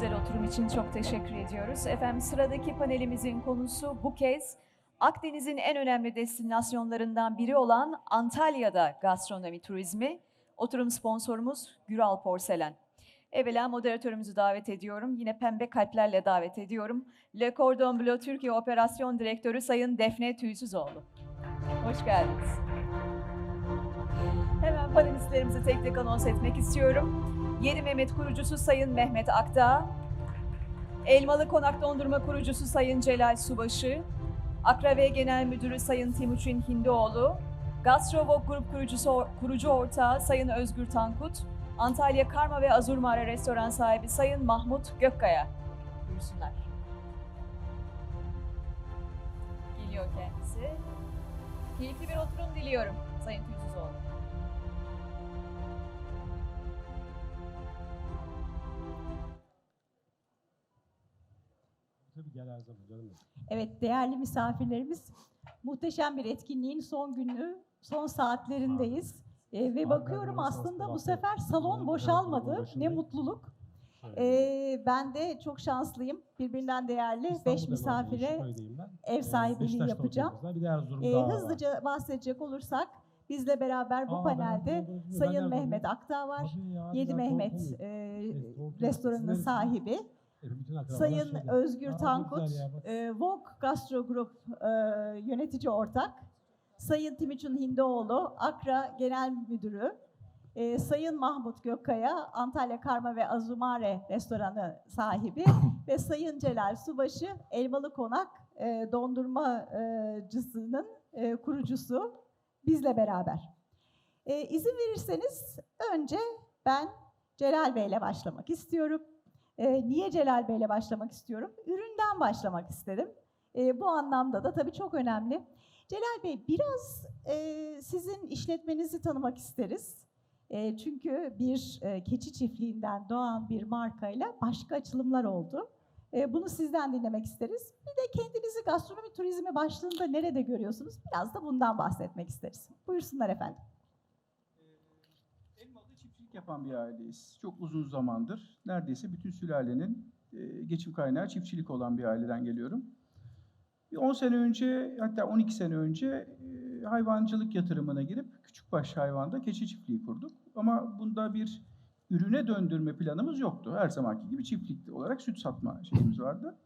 güzel oturum için çok teşekkür ediyoruz. Efendim sıradaki panelimizin konusu bu kez Akdeniz'in en önemli destinasyonlarından biri olan Antalya'da gastronomi turizmi. Oturum sponsorumuz Güral Porselen. Evvela moderatörümüzü davet ediyorum. Yine pembe kalplerle davet ediyorum. Le Cordon Bleu Türkiye Operasyon Direktörü Sayın Defne Tüysüzoğlu. Hoş geldiniz. Hemen panelistlerimizi tek tek anons etmek istiyorum. Yeni Mehmet kurucusu Sayın Mehmet Akdağ, Elmalı Konak Dondurma kurucusu Sayın Celal Subaşı, Akrave Genel Müdürü Sayın Timuçin Hindioğlu, Gastrovok Grup kurucusu, kurucu ortağı Sayın Özgür Tankut, Antalya Karma ve Azur Mağara Restoran sahibi Sayın Mahmut Gökkaya. Buyursunlar. Geliyor kendisi. Keyifli bir oturum diliyorum Sayın Tüysüzoğlu. Gel her zaman canım. Evet, değerli misafirlerimiz, muhteşem bir etkinliğin son günü, son saatlerindeyiz. Ee, ve bakıyorum aslında bu sefer salon boşalmadı. Ne mutluluk. Ee, ben de çok şanslıyım. Birbirinden değerli İstanbul'da beş ben misafire Yeşilköy'deyim ben. ev Ee, sahipliği yapacağım. Ee, hızlıca bahsedecek olursak, bizle beraber bu Aa, panelde. Ben Sayın. Mehmet Akdağ var. Ya, Yedi Mehmet e, restoranının sahibi. Akrabalar Sayın şeyde. Özgür Aa, Tankut, e, Vogue Gastro Group e, yönetici ortak, Sayın Timuçin Hindoğlu, Akra Genel Müdürü, e, Sayın Mahmut Gökkaya, Antalya Karma ve Azumare restoranı sahibi ve Sayın Celal Subaşı, Elmalı Konak e, dondurmacısının e, kurucusu bizle beraber. E, izin verirseniz önce ben Celal Bey'le başlamak istiyorum. Ee, niye Celal Bey'le başlamak istiyorum? Üründen başlamak istedim. Ee, bu anlamda da tabii çok önemli. Celal Bey biraz e, sizin işletmenizi tanımak isteriz. E, çünkü bir e, keçi çiftliğinden doğan bir markayla başka açılımlar oldu. Bunu sizden dinlemek isteriz. Bir de kendinizi gastronomi turizmi başlığında nerede görüyorsunuz? Biraz da bundan bahsetmek isteriz. Buyursunlar efendim. Çiftçilik yapan bir aileyiz. Çok uzun zamandır. Neredeyse bütün sülalenin e, geçim kaynağı çiftçilik olan bir aileden geliyorum. Bir 10 sene önce hatta 12 sene önce e, hayvancılık yatırımına girip küçükbaş hayvanda keçi çiftliği kurduk. Ama bunda bir ürüne döndürme planımız yoktu. Her zamanki gibi çiftlik olarak süt satma şeyimiz vardı.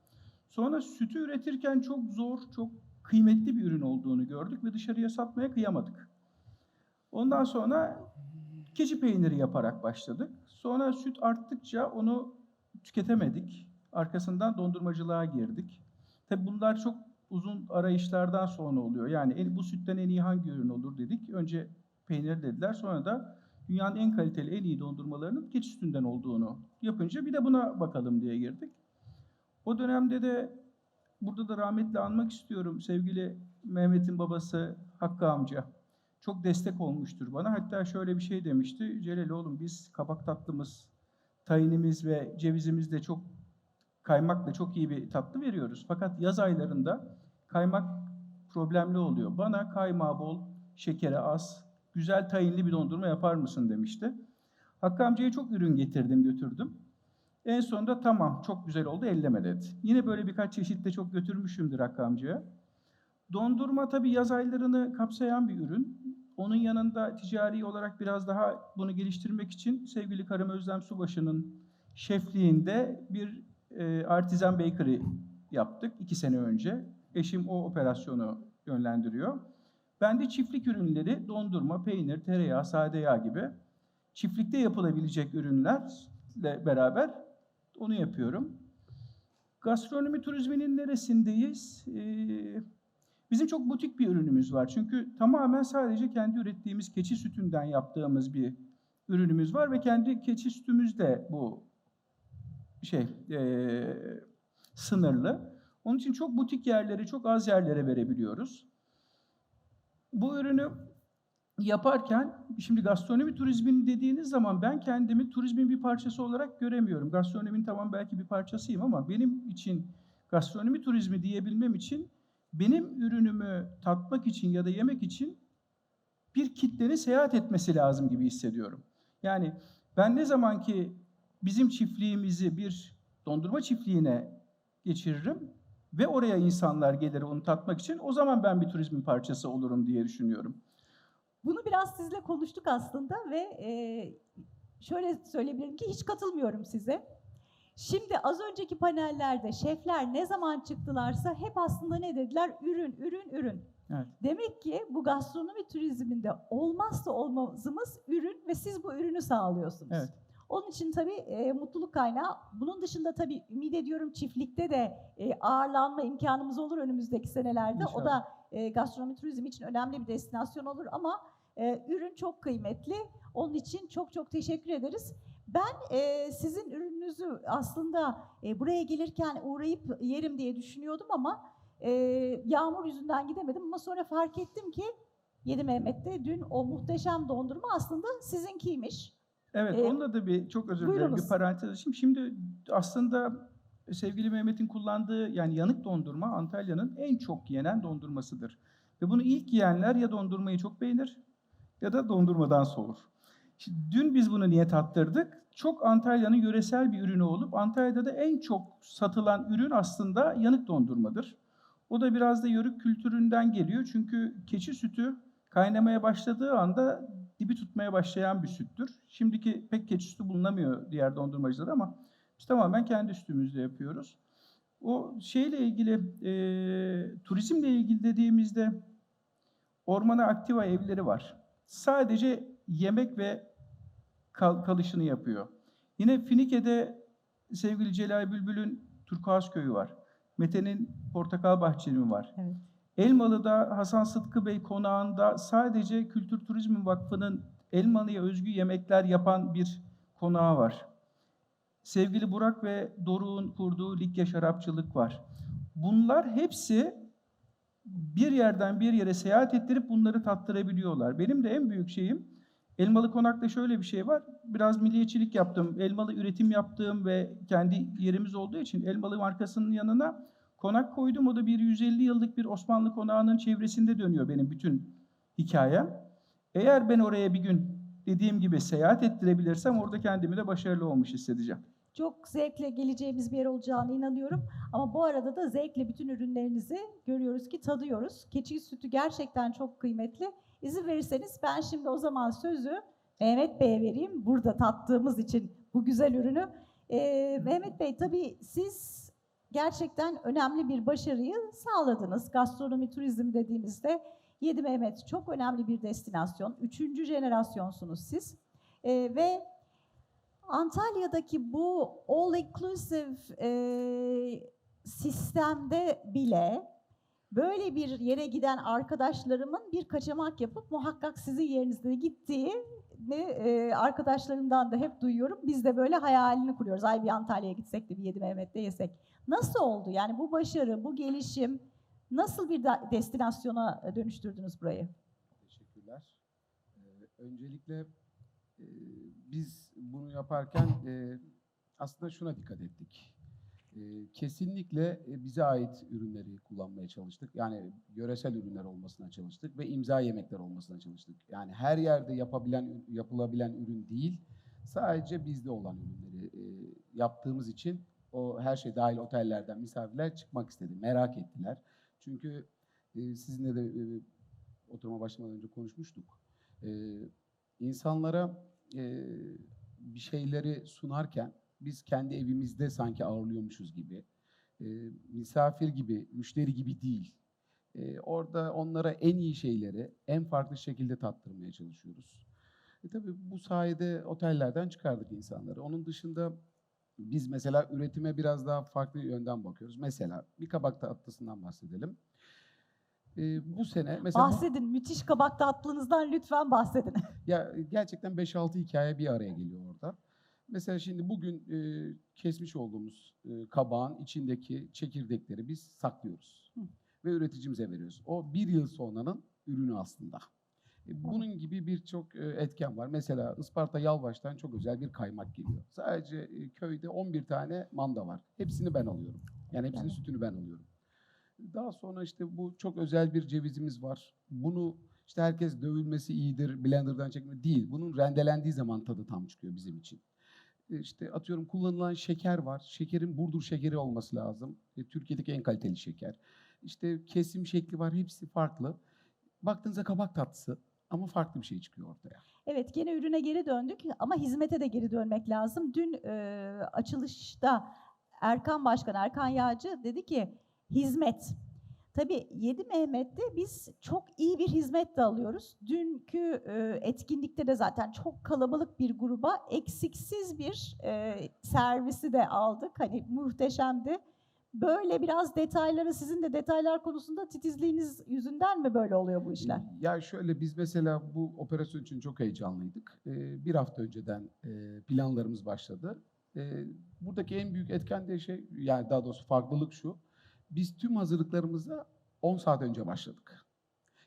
Sonra sütü üretirken çok zor, çok kıymetli bir ürün olduğunu gördük ve dışarıya satmaya kıyamadık. Ondan sonra keçi peyniri yaparak başladık. Sonra süt arttıkça onu tüketemedik. Arkasından dondurmacılığa girdik. Tabi bunlar çok uzun arayışlardan sonra oluyor. Yani bu sütten en iyi hangi ürün olur dedik. Önce peynir dediler. Sonra da dünyanın en kaliteli, en iyi dondurmalarının keçi sütünden olduğunu yapınca bir de buna bakalım diye girdik. O dönemde de burada da rahmetle anmak istiyorum sevgili Mehmet'in babası Hakkı amca çok destek olmuştur bana. Hatta şöyle bir şey demişti. Celal oğlum biz kabak tatlımız, tayinimiz ve cevizimizle çok kaymakla çok iyi bir tatlı veriyoruz. Fakat yaz aylarında kaymak problemli oluyor. Bana kaymağı bol, şekeri az, güzel tayinli bir dondurma yapar mısın demişti. Hakkı amcaya çok ürün getirdim götürdüm. En sonunda tamam çok güzel oldu elleme dedi. Yine böyle birkaç çeşitle çok götürmüşümdür Hakkı amcaya. Dondurma tabii yaz aylarını kapsayan bir ürün. Onun yanında ticari olarak biraz daha bunu geliştirmek için sevgili karım Özlem Subaşı'nın şefliğinde bir e, artisan bakery yaptık iki sene önce. Eşim o operasyonu yönlendiriyor. Ben de çiftlik ürünleri, dondurma, peynir, tereyağı, sade yağ gibi çiftlikte yapılabilecek ürünlerle beraber onu yapıyorum. Gastronomi turizminin neresindeyiz? Ee, Bizim çok butik bir ürünümüz var. Çünkü tamamen sadece kendi ürettiğimiz keçi sütünden yaptığımız bir ürünümüz var ve kendi keçi sütümüz de bu şey eee, sınırlı. Onun için çok butik yerlere, çok az yerlere verebiliyoruz. Bu ürünü yaparken şimdi gastronomi turizmini dediğiniz zaman ben kendimi turizmin bir parçası olarak göremiyorum. Gastronominin tamam belki bir parçasıyım ama benim için gastronomi turizmi diyebilmem için benim ürünümü tatmak için ya da yemek için bir kitlenin seyahat etmesi lazım gibi hissediyorum. Yani ben ne zaman ki bizim çiftliğimizi bir dondurma çiftliğine geçiririm ve oraya insanlar gelir onu tatmak için. O zaman ben bir turizmin parçası olurum diye düşünüyorum. Bunu biraz sizle konuştuk aslında ve şöyle söyleyebilirim ki hiç katılmıyorum size. Şimdi az önceki panellerde şefler ne zaman çıktılarsa hep aslında ne dediler? Ürün, ürün, ürün. Evet. Demek ki bu gastronomi turizminde olmazsa olmazımız ürün ve siz bu ürünü sağlıyorsunuz. Evet. Onun için tabii e, mutluluk kaynağı. Bunun dışında tabii ümit ediyorum çiftlikte de e, ağırlanma imkanımız olur önümüzdeki senelerde. O İnşallah. da e, gastronomi turizm için önemli bir destinasyon olur ama e, ürün çok kıymetli. Onun için çok çok teşekkür ederiz. Ben e, sizin ürününüzü aslında e, buraya gelirken uğrayıp yerim diye düşünüyordum ama e, yağmur yüzünden gidemedim. Ama sonra fark ettim ki Yedi Mehmet'te dün o muhteşem dondurma aslında sizinkiymiş. Evet, Ee, onunla da bir çok özür dilerim bir parantez açayım. Şimdi aslında sevgili Mehmet'in kullandığı yani yanık dondurma Antalya'nın en çok yenen dondurmasıdır. Ve bunu ilk yiyenler ya dondurmayı çok beğenir ya da dondurmadan soğur. Şimdi dün biz bunu niye tattırdık? Çok Antalya'nın yöresel bir ürünü olup Antalya'da da en çok satılan ürün aslında yanık dondurmadır. O da biraz da yörük kültüründen geliyor. Çünkü keçi sütü kaynamaya başladığı anda dibi tutmaya başlayan bir süttür. Şimdiki pek keçi sütü bulunamıyor diğer dondurmacılar ama biz tamamen kendi sütümüzle yapıyoruz. O şeyle ilgili, e, turizmle ilgili dediğimizde Ormana Aktiva evleri var. Sadece yemek ve kal- kalışını yapıyor. Yine Finike'de sevgili Celal Bülbül'ün Turkuaz Köyü var. Mete'nin Portakal Bahçeli var. Evet. Elmalı'da Hasan Sıtkı Bey konağında sadece Kültür Turizm Vakfı'nın Elmalı'ya özgü yemekler yapan bir konağı var. Sevgili Burak ve Doruk'un kurduğu Likya Şarapçılık var. Bunlar hepsi bir yerden bir yere seyahat ettirip bunları tattırabiliyorlar. Benim de en büyük şeyim Elmalı Konak'ta şöyle bir şey var. Biraz milliyetçilik yaptım. Elmalı üretim yaptığım ve kendi yerimiz olduğu için Elmalı markasının yanına konak koydum. O da bir 150 yıllık bir Osmanlı konağının çevresinde dönüyor benim bütün hikayem. Eğer ben oraya bir gün dediğim gibi seyahat ettirebilirsem orada kendimi de başarılı olmuş hissedeceğim. Çok zevkle geleceğimiz bir yer olacağına inanıyorum. Ama bu arada da zevkle bütün ürünlerinizi görüyoruz ki tadıyoruz. Keçi sütü gerçekten çok kıymetli. İzin verirseniz ben şimdi o zaman sözü Mehmet Bey'e vereyim. Burada tattığımız için bu güzel ürünü. Ee, Mehmet Bey tabii siz gerçekten önemli bir başarıyı sağladınız. Gastronomi turizmi dediğimizde Yedi Mehmet çok önemli bir destinasyon. Üçüncü jenerasyonsunuz siz. Ee, ve Antalya'daki bu all inclusive e, sistemde bile böyle bir yere giden arkadaşlarımın bir kaçamak yapıp muhakkak sizin yerinizde gittiği e, arkadaşlarımdan da hep duyuyorum. Biz de böyle hayalini kuruyoruz. Ay bir Antalya'ya gitsek de bir Yedi Mehmet'te yesek. Nasıl oldu? Yani bu başarı, bu gelişim nasıl bir destinasyona dönüştürdünüz burayı? Teşekkürler. Ee, öncelikle e, biz bunu yaparken e, aslında şuna dikkat ettik. Kesinlikle bize ait ürünleri kullanmaya çalıştık. Yani yöresel ürünler olmasına çalıştık ve imza yemekler olmasına çalıştık. Yani her yerde yapabilen yapılabilen ürün değil, sadece bizde olan ürünleri yaptığımız için o her şey dahil otellerden misafirler çıkmak istedi, merak ettiler. Çünkü sizinle de oturuma başlamadan önce konuşmuştuk. İnsanlara bir şeyleri sunarken biz kendi evimizde sanki ağırlıyormuşuz gibi, e, misafir gibi, müşteri gibi değil. E, orada onlara en iyi şeyleri en farklı şekilde tattırmaya çalışıyoruz. E tabii bu sayede otellerden çıkardık insanları. Onun dışında biz mesela üretime biraz daha farklı yönden bakıyoruz. Mesela bir kabak tatlısından bahsedelim. E, bu sene mesela Bahsedin, müthiş kabak tatlınızdan lütfen bahsedin. ya gerçekten 5-6 hikaye bir araya geliyor orada. Mesela şimdi bugün e, kesmiş olduğumuz e, kabağın içindeki çekirdekleri biz saklıyoruz. Hı. Ve üreticimize veriyoruz. O bir yıl sonranın ürünü aslında. E, bunun gibi birçok e, etken var. Mesela Isparta Yalvaç'tan çok özel bir kaymak geliyor. Sadece e, köyde 11 tane manda var. Hepsini ben alıyorum. Yani hepsinin sütünü ben alıyorum. Daha sonra işte bu çok özel bir cevizimiz var. Bunu işte herkes dövülmesi iyidir, blenderdan çekme değil. Bunun rendelendiği zaman tadı tam çıkıyor bizim için. E, İşte atıyorum kullanılan şeker var. Şekerin Burdur şekeri olması lazım. E, Türkiye'deki en kaliteli şeker. İşte kesim şekli var. Hepsi farklı. Baktığınızda kabak tatlısı ama farklı bir şey çıkıyor ortaya. Evet gene ürüne geri döndük ama hizmete de geri dönmek lazım. Dün e, açılışta Erkan Başkan, Erkan Yağcı dedi ki hizmet. Tabii 7 Mehmet'te biz çok iyi bir hizmet de alıyoruz. Dünkü e, etkinlikte de zaten çok kalabalık bir gruba eksiksiz bir e, servisi de aldık. Hani muhteşemdi. Böyle biraz detayları sizin de detaylar konusunda titizliğiniz yüzünden mi böyle oluyor bu işler? Ya şöyle biz mesela bu operasyon için çok heyecanlıydık. Ee, bir hafta önceden e, planlarımız başladı. Buradaki en büyük etken de şey, yani daha doğrusu farklılık şu. Biz tüm hazırlıklarımıza 10 saat önce başladık.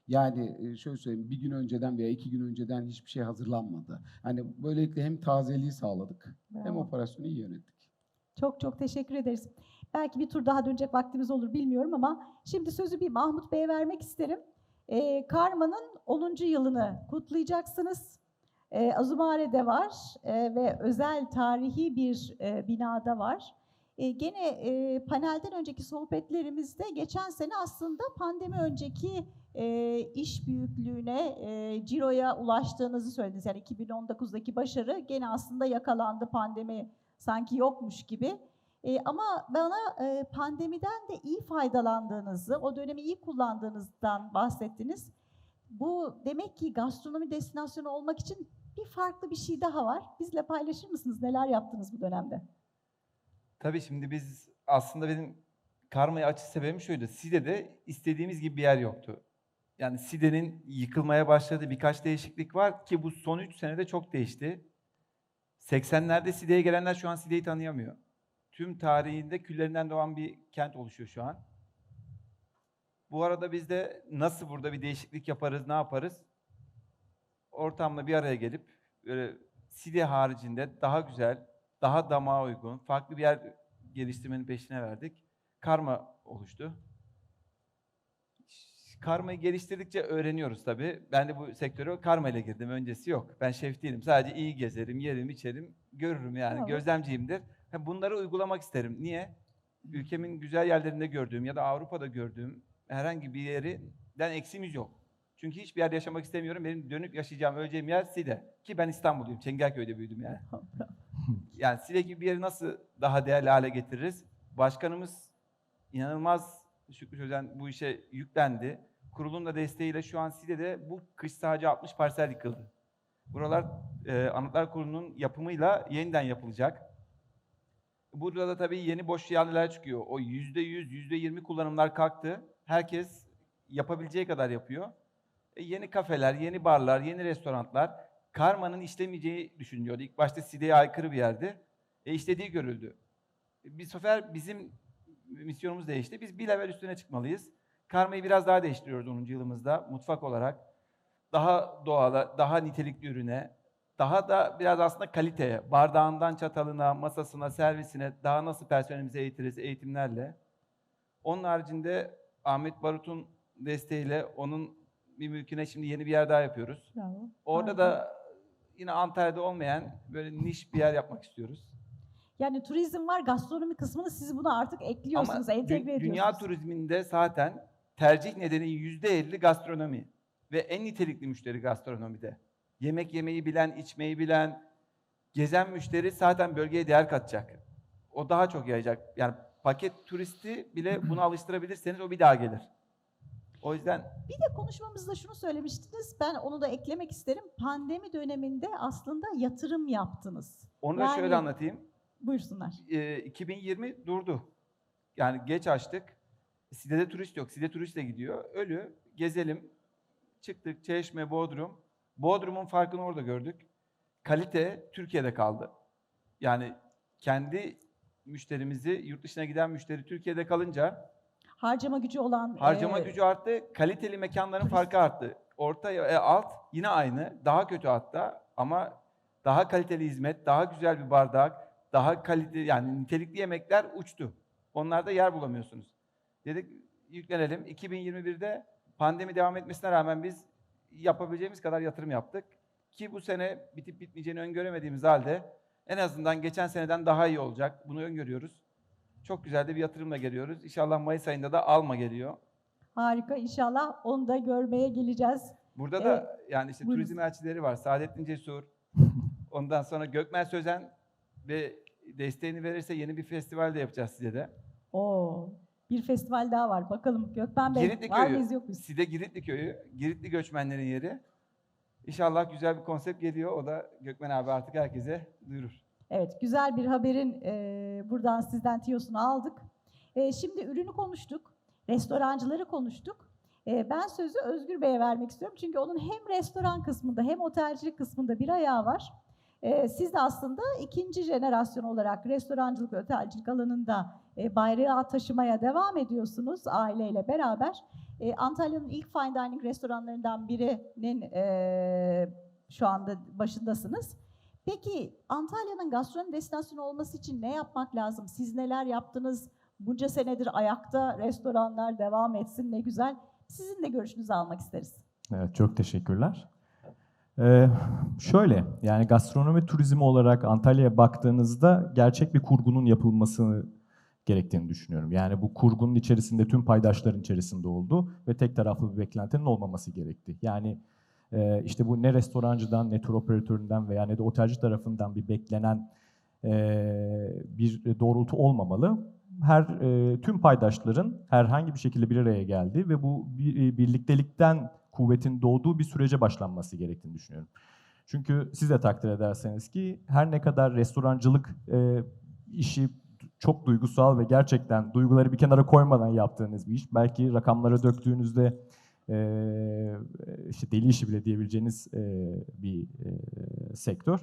Yani e, şöyle söyleyeyim, bir gün önceden veya iki gün önceden hiçbir şey hazırlanmadı. Hani böylelikle hem tazeliği sağladık hem Bravo. operasyonu iyi yönettik. Çok çok teşekkür ederiz. Belki bir tur daha dönecek vaktimiz olur bilmiyorum ama şimdi sözü bir Mahmut Bey'e vermek isterim. Ee, Karma'nın 10. yılını kutlayacaksınız. Ee, Azumare'de var e, ve özel tarihi bir e, binada var. E, gene e, panelden önceki sohbetlerimizde geçen sene aslında pandemi önceki e, iş büyüklüğüne, e, ciroya ulaştığınızı söylediniz. Yani 2019'daki başarı gene aslında yakalandı pandemi sanki yokmuş gibi. E, ama bana e, pandemiden de iyi faydalandığınızı, o dönemi iyi kullandığınızdan bahsettiniz. Bu demek ki gastronomi destinasyonu olmak için bir farklı bir şey daha var. Bizle paylaşır mısınız? Neler yaptınız bu dönemde? Tabii şimdi biz aslında benim karmaya açış sebebim şuydu. Side'de istediğimiz gibi bir yer yoktu. Yani Side'nin yıkılmaya başladığı birkaç değişiklik var ki bu son 3 senede çok değişti. 80'lerde Side'ye gelenler şu an Side'yi tanıyamıyor. Tüm tarihinde küllerinden doğan bir kent oluşuyor şu an. Bu arada biz de nasıl burada bir değişiklik yaparız, ne yaparız? Ortamla bir araya gelip böyle Side haricinde daha güzel, daha damağa uygun, farklı bir yer geliştirmenin peşine verdik. Karma oluştu. Karmayı geliştirdikçe öğreniyoruz tabii. Ben de bu sektöre karma ile girdim. Öncesi yok. Ben şef değilim. Sadece iyi gezerim, yerim, içerim, görürüm yani. Bravo. Gözlemciyimdir. Bunları uygulamak isterim. Niye? Ülkemin güzel yerlerinde gördüğüm ya da Avrupa'da gördüğüm herhangi bir yerden eksiğimiz yok. Çünkü hiçbir yerde yaşamak istemiyorum. Benim dönüp yaşayacağım, öleceğim yer Side. Ki ben İstanbulluyum. Çengelköy'de büyüdüm yani. Yani Side gibi bir yeri nasıl daha değerli hale getiririz? Başkanımız inanılmaz Şükrü Sözen bu işe yüklendi. Kurulun da desteğiyle şu an Side'de bu kış sadece 60 parsel yıkıldı. Buralar e, Anıtlar Kurulu'nun yapımıyla yeniden yapılacak. Burada da tabii yeni boş yerler çıkıyor. O yüzde yüz, yüzde yirmi kullanımlar kalktı. Herkes yapabileceği kadar yapıyor. E, yeni kafeler, yeni barlar, yeni restoranlar. Karma'nın işlemeyeceği düşünülüyordu. İlk başta Side'ye aykırı bir yerdi. E, işlediği görüldü. E, Bir sefer bizim misyonumuz değişti. Biz bir level üstüne çıkmalıyız. Karma'yı biraz daha değiştiriyoruz 10. yılımızda mutfak olarak. Daha doğala, daha nitelikli ürüne, daha da biraz aslında kaliteye, bardağından çatalına, masasına, servisine daha nasıl personelimizi eğitiriz eğitimlerle. Onun haricinde Ahmet Barut'un desteğiyle onun bir mülküne şimdi yeni bir yer daha yapıyoruz. Bravo. Orada Harika. da yine Antalya'da olmayan böyle niş bir yer yapmak istiyoruz. Yani turizm var, gastronomi kısmını siz buna artık ekliyorsunuz, Ama entegre ediyorsunuz. dünya turizminde zaten tercih nedeni yüzde elli gastronomi ve en nitelikli müşteri gastronomide. Yemek yemeyi bilen, içmeyi bilen, gezen müşteri zaten bölgeye değer katacak. O daha çok yayacak. Yani paket turisti bile buna alıştırabilirseniz o bir daha gelir. O yüzden Bir de konuşmamızda şunu söylemiştiniz, ben onu da eklemek isterim. Pandemi döneminde aslında yatırım yaptınız. onu da Yani- şöyle anlatayım. Buyursunlar. e, 2020 durdu. Yani geç açtık. Side'de turist yok. Side turistle gidiyor. Ölü. Gezelim. Çıktık. Çeşme, Bodrum. Bodrum'un farkını orada gördük. Kalite Türkiye'de kaldı. Yani kendi müşterimizi, yurt dışına giden müşteri Türkiye'de kalınca Harcama gücü olan... harcama e, gücü arttı. Kaliteli mekanların turist- farkı arttı. Orta e, alt yine aynı. Daha kötü hatta ama daha kaliteli hizmet, daha güzel bir bardak, daha kaliteli yani nitelikli yemekler uçtu. Onlarda yer bulamıyorsunuz. Dedik yüklenelim. 2021'de pandemi devam etmesine rağmen biz yapabileceğimiz kadar yatırım yaptık. Ki bu sene bitip bitmeyeceğini öngöremediğimiz halde En azından geçen seneden daha iyi olacak. Bunu öngörüyoruz. Çok güzel de bir yatırımla geliyoruz. İnşallah Mayıs ayında da alma geliyor. Harika inşallah onu da görmeye geleceğiz. Burada Evet. da yani işte Buyurun. turizm elçileri var. Saadettin Cesur. Ondan sonra Gökmen Sözen ve desteğini verirse yeni bir festival de yapacağız size de. Oo, bir festival daha var. Bakalım Gökmen Bey Giritli var köyü. mıyız yok muyuz? Side Giritli köyü. Giritli göçmenlerin yeri. İnşallah güzel bir konsept geliyor. O da Gökmen abi artık herkese duyurur. Evet, güzel bir haberin e, buradan sizden tiyosunu aldık. E, şimdi ürünü konuştuk, restorancıları konuştuk. E, ben sözü Özgür Bey'e vermek istiyorum çünkü onun hem restoran kısmında hem otelcilik kısmında bir ayağı var. E, siz de aslında ikinci jenerasyon olarak restorancılık ve otelcilik alanında e, bayrağı taşımaya devam ediyorsunuz aileyle beraber. E, Antalya'nın ilk fine dining restoranlarından birinin e, şu anda başındasınız. Peki Antalya'nın gastronomi destinasyonu olması için ne yapmak lazım? Siz neler yaptınız? Bunca senedir ayakta restoranlar devam etsin ne güzel. Sizin de görüşünüzü almak isteriz. Evet, çok teşekkürler. Ee, şöyle, yani gastronomi turizmi olarak Antalya'ya baktığınızda gerçek bir kurgunun yapılması gerektiğini düşünüyorum. Yani bu kurgunun içerisinde tüm paydaşların içerisinde olduğu ve tek taraflı bir beklentinin olmaması gerekti. Yani e, işte bu ne restorancıdan, ne tur operatöründen veya ne de otelci tarafından bir beklenen e, bir doğrultu olmamalı. Her e, tüm paydaşların herhangi bir şekilde bir araya geldiği ve bu bir, birliktelikten kuvvetin doğduğu bir sürece başlanması gerektiğini düşünüyorum. Çünkü siz de takdir ederseniz ki her ne kadar restorancılık e, işi çok duygusal ve gerçekten duyguları bir kenara koymadan yaptığınız bir iş. Belki rakamlara döktüğünüzde e, işte deli işi bile diyebileceğiniz bir sektör.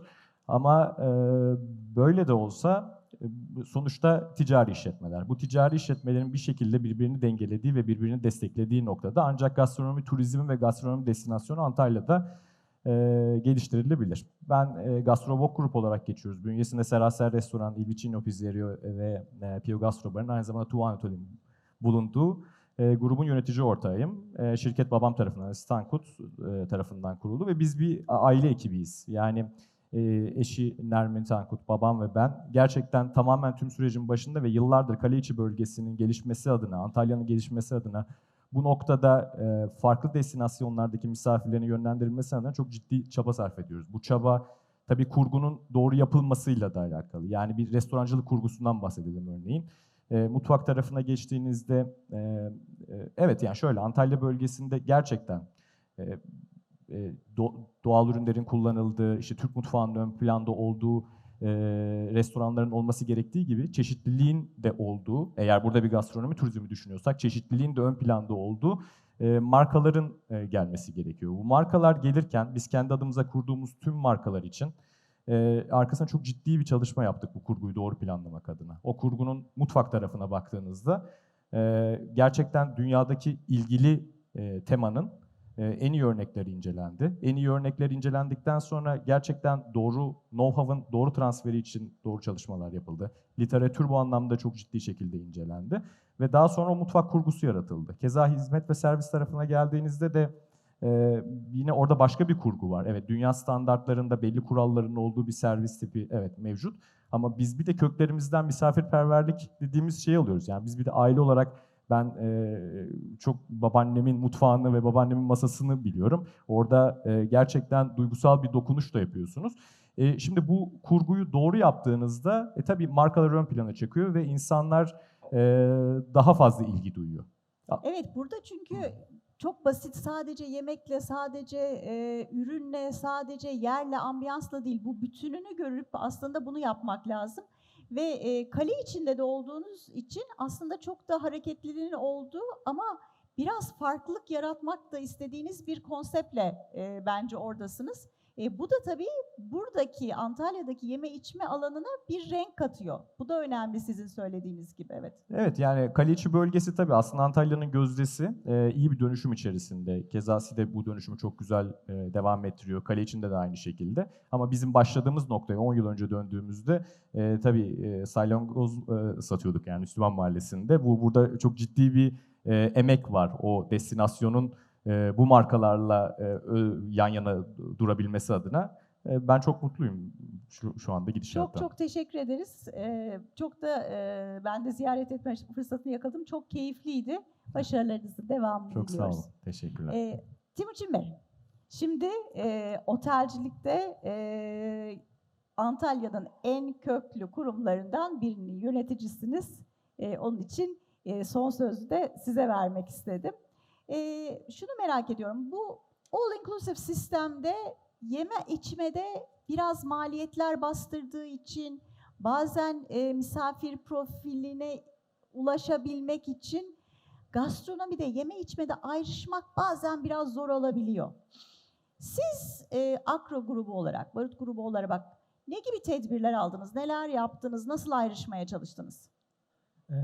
Ama böyle de olsa sonuçta ticari işletmeler. Bu ticari işletmelerin bir şekilde birbirini dengelediği ve birbirini desteklediği noktada ancak gastronomi turizmi ve gastronomi destinasyonu Antalya'da e, geliştirilebilir. Ben e, Gastrobok Grup olarak geçiyoruz. Bünyesinde Seraser Restoran, Il Vicino Pizzeria ve e, Pio Gastro Bar'ın aynı zamanda Tuvan Otel'in bulunduğu e, grubun yönetici ortağıyım. E, şirket babam tarafından, Stankut e, tarafından kuruldu ve biz bir aile ekibiyiz. Yani e, eşi Nermin Tankut, babam ve ben gerçekten tamamen tüm sürecin başında ve yıllardır Kaleiçi bölgesinin gelişmesi adına, Antalya'nın gelişmesi adına bu noktada e, farklı destinasyonlardaki misafirlerin yönlendirilmesi adına çok ciddi çaba sarf ediyoruz. Bu çaba tabii kurgunun doğru yapılmasıyla da alakalı. Yani bir restorancılık kurgusundan bahsedelim örneğin. E, mutfak tarafına geçtiğinizde, e, e, evet yani şöyle Antalya bölgesinde gerçekten e, e, do- doğal ürünlerin kullanıldığı, işte Türk mutfağının ön planda olduğu e, restoranların olması gerektiği gibi çeşitliliğin de olduğu, eğer burada bir gastronomi turizmi düşünüyorsak çeşitliliğin de ön planda olduğu e, markaların e, gelmesi gerekiyor. Bu markalar gelirken biz kendi adımıza kurduğumuz tüm markalar için e, arkasına çok ciddi bir çalışma yaptık bu kurguyu doğru planlamak adına. O kurgunun mutfak tarafına baktığınızda e, gerçekten dünyadaki ilgili e, temanın e, en iyi örnekleri incelendi. En iyi örnekler incelendikten sonra gerçekten doğru know-how'ın doğru transferi için doğru çalışmalar yapıldı. Literatür bu anlamda çok ciddi şekilde incelendi. Ve daha sonra o mutfak kurgusu yaratıldı. Keza hizmet ve servis tarafına geldiğinizde de e, yine orada başka bir kurgu var. Evet dünya standartlarında belli kuralların olduğu bir servis tipi evet mevcut. Ama biz bir de köklerimizden misafirperverlik dediğimiz şeyi alıyoruz. Yani biz bir de aile olarak ben e, çok babaannemin mutfağını ve babaannemin masasını biliyorum. Orada e, gerçekten duygusal bir dokunuş da yapıyorsunuz. E, şimdi bu kurguyu doğru yaptığınızda e, tabii markalar ön plana çıkıyor ve insanlar e, daha fazla ilgi duyuyor. Evet burada çünkü çok basit sadece yemekle, sadece e, ürünle, sadece yerle, ambiyansla değil. Bu bütününü görüp aslında bunu yapmak lazım. Ve e, kale içinde de olduğunuz için aslında çok da hareketliliğin olduğu ama biraz farklılık yaratmak da istediğiniz bir konseptle e, bence oradasınız. E, bu da tabii buradaki Antalya'daki yeme içme alanına bir renk katıyor. Bu da önemli sizin söylediğiniz gibi evet. Evet yani Kaleiçi bölgesi tabii aslında Antalya'nın gözdesi e, iyi bir dönüşüm içerisinde. Keza de bu dönüşümü çok güzel e, devam ettiriyor. Kaleiçi'nde de aynı şekilde. Ama bizim başladığımız noktaya 10 yıl önce döndüğümüzde e, tabii e, salyangoz e, satıyorduk yani Müslüman Mahallesi'nde. Bu burada çok ciddi bir e, emek var o destinasyonun e, bu markalarla e, yan yana durabilmesi adına. E, ben çok mutluyum şu, şu anda Çok gidişattan. çok teşekkür ederiz. Ee, çok da e, ben de ziyaret etme fırsatını yakaladım. Çok keyifliydi. Başarılarınızın devamını Çok sağ diliyoruz. olun. Teşekkürler. Ee, Timuçin Bey, şimdi e, otelcilikte e, Antalya'nın en köklü kurumlarından birinin yöneticisiniz. E, onun için e, son sözü de size vermek istedim. E, şunu merak ediyorum, bu all inclusive sistemde yeme içmede biraz maliyetler bastırdığı için bazen e, misafir profiline ulaşabilmek için gastronomide yeme içmede ayrışmak bazen biraz zor olabiliyor. Siz e, Akro grubu olarak, Barut grubu olarak bak ne gibi tedbirler aldınız, neler yaptınız, nasıl ayrışmaya çalıştınız? Ee,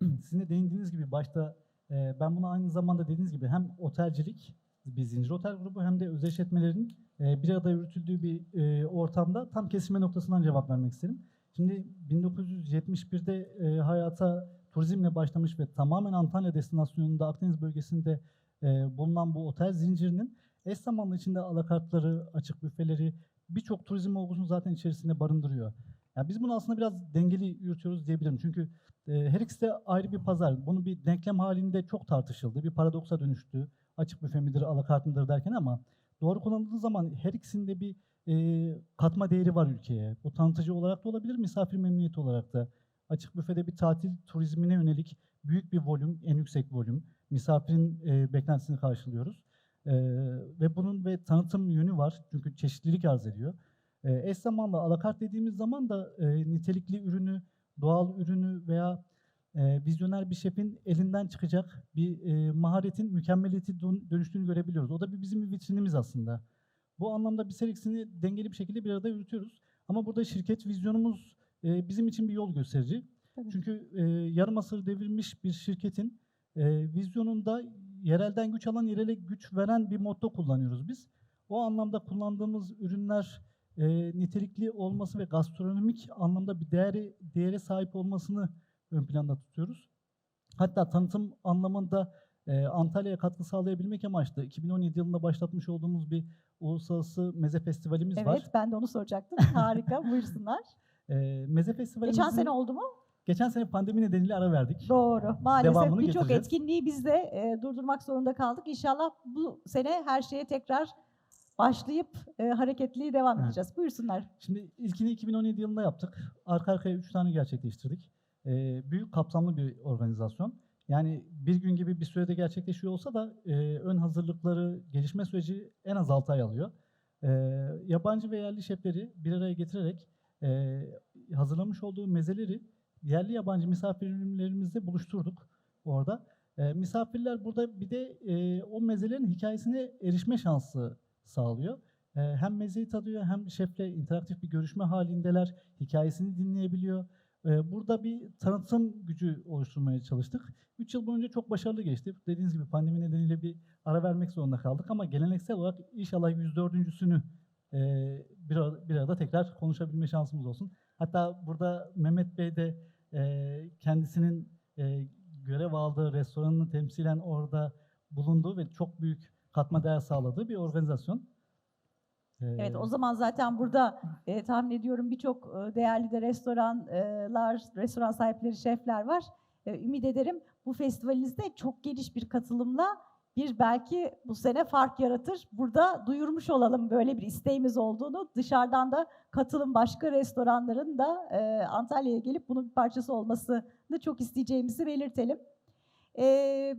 sizin de değindiğiniz gibi başta e, ben buna aynı zamanda dediğiniz gibi hem otelcilik, bir zincir otel grubu hem de özel işletmelerin e, bir arada yürütüldüğü bir e, ortamda tam kesme noktasından cevap vermek isterim. Şimdi 1971'de e, hayata turizmle başlamış ve tamamen Antalya destinasyonunda Akdeniz bölgesinde e, bulunan bu otel zincirinin eş zamanlı içinde alakartları, açık büfeleri, birçok turizm olgusunu zaten içerisinde barındırıyor. Yani biz bunu aslında biraz dengeli yürütüyoruz diyebilirim. Çünkü e, her ikisi de ayrı bir pazar. Bunu bir denklem halinde çok tartışıldı. Bir paradoksa dönüştü. Açık büfe midir, alakart mıdır derken ama doğru kullanıldığı zaman her ikisinde bir e, katma değeri var ülkeye. Bu tanıtıcı olarak da olabilir, misafir memnuniyeti olarak da. Açık büfede bir tatil turizmine yönelik büyük bir volüm, en yüksek volüm. Misafirin e, beklentisini karşılıyoruz. E, ve bunun ve tanıtım yönü var. Çünkü çeşitlilik arz ediyor. E, eş zamanlı alakart dediğimiz zaman da e, nitelikli ürünü, doğal ürünü veya e, vizyoner bir şefin elinden çıkacak bir e, maharetin mükemmeliyeti dön- dönüştüğünü görebiliyoruz. O da bir bizim bir vitrinimiz aslında. Bu anlamda biz her ikisini dengeli bir şekilde bir arada yürütüyoruz. Ama burada şirket vizyonumuz e, bizim için bir yol gösterici. Tabii. Çünkü e, yarım asır devirmiş bir şirketin e, vizyonunda yerelden güç alan yerele güç veren bir motto kullanıyoruz biz. O anlamda kullandığımız ürünler e, nitelikli olması ve gastronomik anlamda bir değeri değere sahip olmasını ön planda tutuyoruz. Hatta tanıtım anlamında e, Antalya'ya katkı sağlayabilmek amaçlı 2017 yılında başlatmış olduğumuz bir uluslararası meze festivalimiz Evet, var. ben de onu soracaktım. Harika, buyursunlar. E, meze festivalimizin Geçen sene oldu mu? geçen sene pandemi nedeniyle ara verdik. Doğru. Maalesef birçok etkinliği biz de e, durdurmak zorunda kaldık. İnşallah bu sene her şeye tekrar başlayıp e, hareketli devam edeceğiz. Buyursunlar. Şimdi ilkini 2017 yılında yaptık. Arka arkaya 3 tane gerçekleştirdik. Ee, büyük kapsamlı bir organizasyon. Yani bir gün gibi bir sürede gerçekleşiyor olsa da e, ön hazırlıkları, gelişme süreci en az 6 ay alıyor. Ee, yabancı ve yerli şefleri bir araya getirerek e, hazırlamış olduğu mezeleri yerli yabancı misafirlerimizle buluşturduk orada. E, misafirler burada bir de e, o mezelerin hikayesine erişme şansı sağlıyor. Ee, hem mezeyi tadıyor hem şefle interaktif bir görüşme halindeler. Hikayesini dinleyebiliyor. Ee, Burada bir tanıtım gücü oluşturmaya çalıştık. 3 yıl boyunca çok başarılı geçti. Dediğiniz gibi pandemi nedeniyle bir ara vermek zorunda kaldık ama geleneksel olarak inşallah 104.sünü e, bir, arada, bir arada tekrar konuşabilme şansımız olsun. Hatta burada Mehmet Bey de e, kendisinin e, görev aldığı restoranını temsilen orada bulunduğu ve çok büyük katma değer sağladığı bir organizasyon. Evet, Ee, o zaman zaten burada e, tahmin ediyorum birçok e, değerli de restoranlar, restoran sahipleri, şefler var. E, ümit ederim bu festivalinizde çok geniş bir katılımla bir belki bu sene fark yaratır. Burada duyurmuş olalım böyle bir isteğimiz olduğunu. Dışarıdan da katılım başka restoranların da e, Antalya'ya gelip bunun bir parçası olmasını çok isteyeceğimizi belirtelim. E,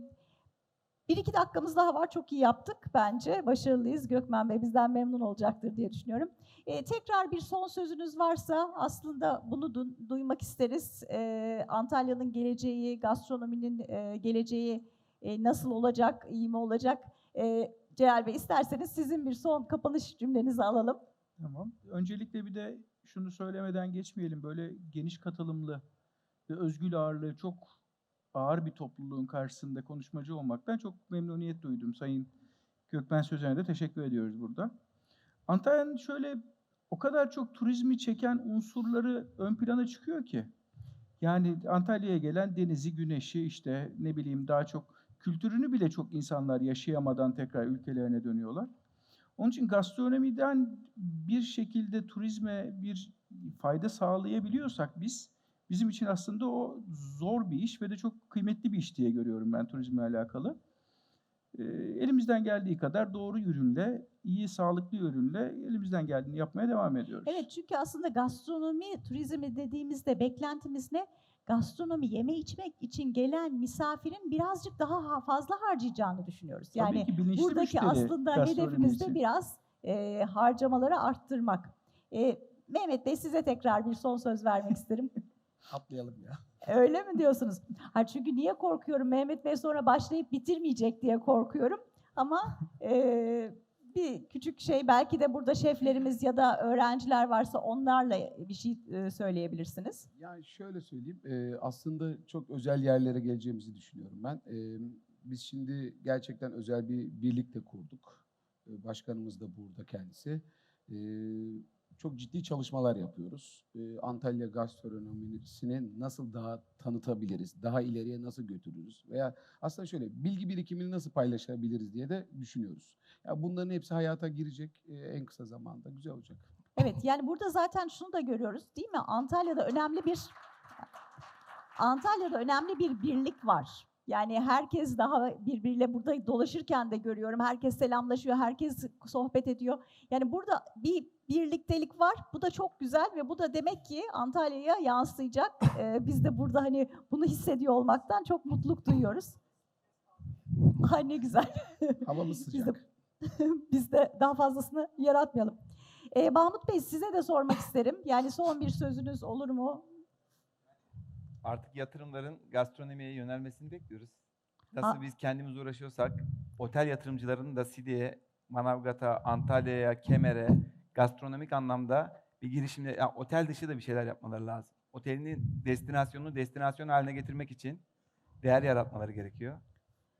bir iki dakikamız daha var. Çok iyi yaptık bence. Başarılıyız. Gökmen Bey bizden memnun olacaktır diye düşünüyorum. Ee, tekrar bir son sözünüz varsa aslında bunu du- duymak isteriz. Ee, Antalya'nın geleceği, gastronominin e, geleceği e, nasıl olacak, iyi mi olacak? Ee, Celal Bey isterseniz sizin bir son kapanış cümlenizi alalım. Tamam. Öncelikle bir de şunu söylemeden geçmeyelim. Böyle geniş katılımlı ve özgül ağırlığı çok ağır bir topluluğun karşısında konuşmacı olmaktan çok memnuniyet duydum. Sayın Gökmen Sözen'e de teşekkür ediyoruz burada. Antalya'nın şöyle o kadar çok turizmi çeken unsurları ön plana çıkıyor ki. Yani Antalya'ya gelen denizi, güneşi işte ne bileyim daha çok kültürünü bile çok insanlar yaşayamadan tekrar ülkelerine dönüyorlar. Onun için gastronomiden bir şekilde turizme bir fayda sağlayabiliyorsak biz, bizim için aslında o zor bir iş ve de çok kıymetli bir iş diye görüyorum ben turizmle alakalı. Ee, elimizden geldiği kadar doğru ürünle, iyi sağlıklı ürünle elimizden geldiğini yapmaya devam ediyoruz. Evet çünkü aslında gastronomi turizmi dediğimizde beklentimiz ne? Gastronomi yeme içmek için gelen misafirin birazcık daha ha- fazla harcayacağını düşünüyoruz. Yani buradaki aslında hedefimiz de biraz e, harcamaları arttırmak. E, Mehmet Bey size tekrar bir son söz vermek isterim. Atlayalım ya. Öyle mi diyorsunuz? Ha çünkü niye korkuyorum? Mehmet Bey sonra başlayıp bitirmeyecek diye korkuyorum. Ama e, bir küçük şey belki de burada şeflerimiz ya da öğrenciler varsa onlarla bir şey e, söyleyebilirsiniz. Yani şöyle söyleyeyim, e, aslında çok özel yerlere geleceğimizi düşünüyorum ben. E, biz şimdi gerçekten özel bir birlik de kurduk. E, başkanımız da burada kendisi. E, çok ciddi çalışmalar yapıyoruz. E, Antalya gastronomisini nasıl daha tanıtabiliriz, daha ileriye nasıl götürürüz veya aslında şöyle bilgi birikimini nasıl paylaşabiliriz diye de düşünüyoruz. Ya bunların hepsi hayata girecek e, en kısa zamanda. Güzel olacak. Evet yani burada zaten şunu da görüyoruz değil mi? Antalya'da önemli bir Antalya'da önemli bir birlik var. Yani herkes daha birbiriyle burada dolaşırken de görüyorum. Herkes selamlaşıyor, herkes sohbet ediyor. Yani burada bir birliktelik var. Bu da çok güzel ve bu da demek ki Antalya'ya yansıyacak. Ee, biz de burada hani bunu hissediyor olmaktan çok mutluluk duyuyoruz. Ay ne güzel. Havamız Biz de- sıcak. Biz de daha fazlasını yaratmayalım. Ee, Mahmut Bey size de sormak isterim. Yani son bir sözünüz olur mu? Artık yatırımların gastronomiye yönelmesini bekliyoruz. Nasıl Aa. biz kendimiz uğraşıyorsak otel yatırımcılarının da Side'ye, Manavgat'a, Antalya'ya, Kemer'e gastronomik anlamda bir girişimde, ya otel dışı da bir şeyler yapmaları lazım. Otelinin destinasyonunu destinasyon haline getirmek için değer yaratmaları gerekiyor.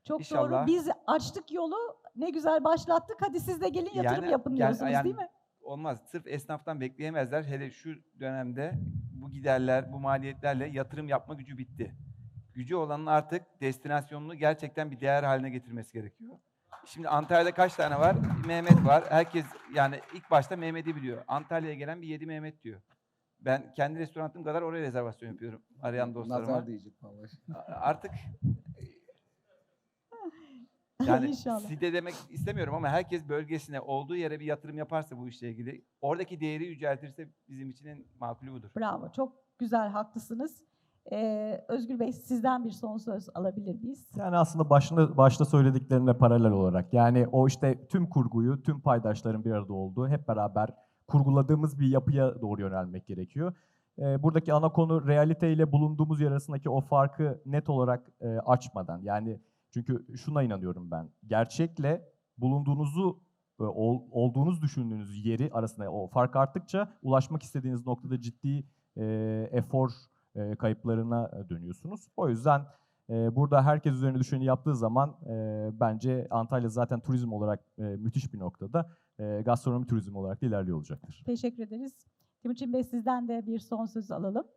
Çok doğru. İnşallah. Biz açtık yolu. Ne güzel başlattık. Hadi siz de gelin yatırım Yani yapın diyorsunuz yani değil mi? Olmaz. Sırf esnaftan bekleyemezler. Hele şu dönemde bu giderler, bu maliyetlerle yatırım yapma gücü bitti. Gücü olanın artık destinasyonunu gerçekten bir değer haline getirmesi gerekiyor. Şimdi Antalya'da kaç tane var? Mehmet var. Herkes yani ilk başta Mehmet'i biliyor. Antalya'ya gelen bir yedi Mehmet diyor. Ben kendi restoranım kadar oraya rezervasyon yapıyorum arayan dostlarıma. Nazar diyecek vallahi. Artık yani İnşallah. site demek istemiyorum ama herkes bölgesine olduğu yere bir yatırım yaparsa bu işle ilgili oradaki değeri yüceltirse bizim için en makulü budur. Bravo. Çok güzel haklısınız. Ee, Özgür Bey sizden bir son söz alabilir miyiz? Yani aslında başında başta söylediklerimle paralel olarak yani o işte tüm kurguyu, tüm paydaşların bir arada olduğu hep beraber kurguladığımız bir yapıya doğru yönelmek gerekiyor. Ee, buradaki ana konu realite ile bulunduğumuz yer arasındaki o farkı net olarak e, açmadan yani çünkü şuna inanıyorum ben. Gerçekle bulunduğunuzu e, ol- olduğunuz düşündüğünüz yeri arasında o fark arttıkça ulaşmak istediğiniz noktada ciddi e, efor e, kayıplarına e, dönüyorsunuz. O yüzden e, burada herkes üzerine düşeni yaptığı zaman e, bence Antalya zaten turizm olarak e, müthiş bir noktada. E, gastronomi turizmi olarak da ilerliyor olacaktır. Teşekkür ederiz. Timuçin Bey sizden de bir son söz alalım.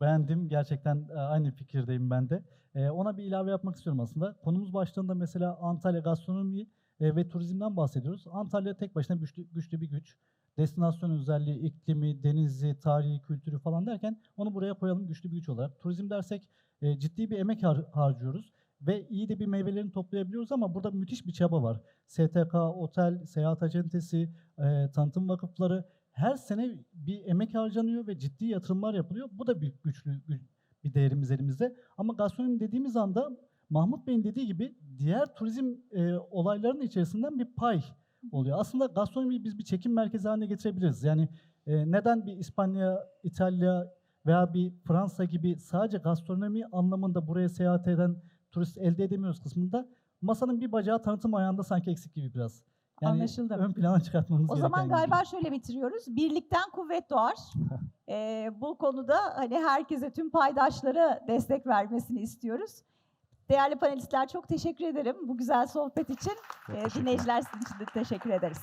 Beğendim. Gerçekten e, aynı fikirdeyim ben de. E, Ona bir ilave yapmak istiyorum aslında. Konumuz başlığında mesela Antalya gastronomi e, ve turizmden bahsediyoruz. Antalya tek başına güçlü, güçlü bir güç. Destinasyon özelliği, iklimi, denizi, tarihi, kültürü falan derken onu buraya koyalım güçlü bir güç olarak. Turizm dersek e, ciddi bir emek har- harcıyoruz ve iyi de bir meyvelerini toplayabiliyoruz ama burada müthiş bir çaba var. STK, otel, seyahat acentesi, e, tanıtım vakıfları her sene bir emek harcanıyor ve ciddi yatırımlar yapılıyor. Bu da bir güçlü gü- bir değerimiz elimizde. Ama gastronomi dediğimiz anda Mahmut Bey'in dediği gibi diğer turizm e, olaylarının içerisinden bir pay oluyor. Aslında gastronomiyi biz bir çekim merkezi haline getirebiliriz. Yani e, neden bir İspanya, İtalya veya bir Fransa gibi sadece gastronomi anlamında buraya seyahat eden turist elde edemiyoruz kısmında masanın bir bacağı tanıtım ayağında sanki eksik gibi biraz. Yani Anlaşıldı. ön plana çıkartmamız O gereken zaman gibi. galiba şöyle bitiriyoruz. Birlikten kuvvet doğar. Ee, bu konuda hani herkese, tüm paydaşlara destek vermesini istiyoruz. Değerli panelistler çok teşekkür ederim bu güzel sohbet için. Teşekkürler. dinleyiciler sizin için de teşekkür ederiz.